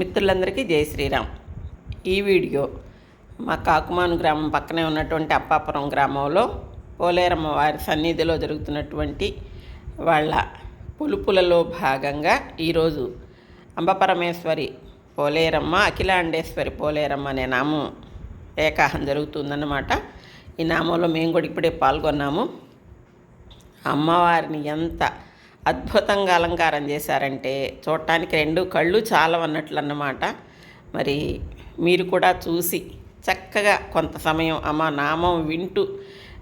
మిత్రులందరికీ జై శ్రీరామ్. ఈ వీడియో మా కాకుమాను గ్రామం పక్కనే ఉన్నటువంటి అప్పాపురం గ్రామంలో పోలేరమ్మ వారి సన్నిధిలో జరుగుతున్నటువంటి వాళ్ళ పులుపులలో భాగంగా ఈరోజు అంబపరమేశ్వరి పోలేరమ్మ అఖిలాండేశ్వరి పోలేరమ్మ అనే నామం ఏకాహం జరుగుతుందన్నమాట. ఈ నామంలో మేము కూడా ఇప్పుడే పాల్గొన్నాము. అమ్మవారిని ఎంత అద్భుతంగా అలంకారం చేశారంటే చూడటానికి రెండు కళ్ళు చాలవన్నట్లు అన్నమాట మరి మీరు కూడా చూసి చక్కగా కొంత సమయం అమ్మ నామం వింటూ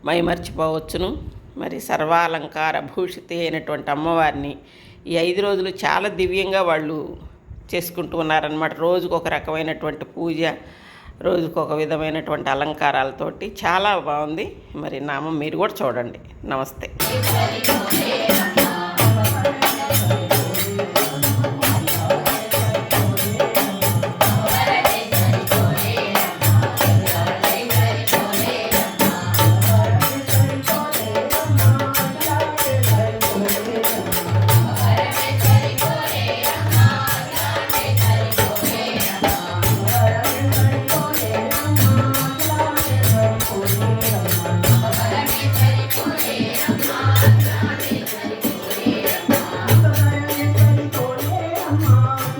మైమర్చిపోవచ్చును మరి సర్వాలంకార భూషిత అయినటువంటి అమ్మవారిని ఈ ఐదు రోజులు చాలా దివ్యంగా వాళ్ళు చేసుకుంటూ ఉన్నారనమాట రోజుకు ఒక రకమైనటువంటి పూజ రోజుకు ఒక విధమైనటువంటి అలంకారాలతోటి చాలా బాగుంది. మరి నామం మీరు కూడా చూడండి. నమస్తే. Come on.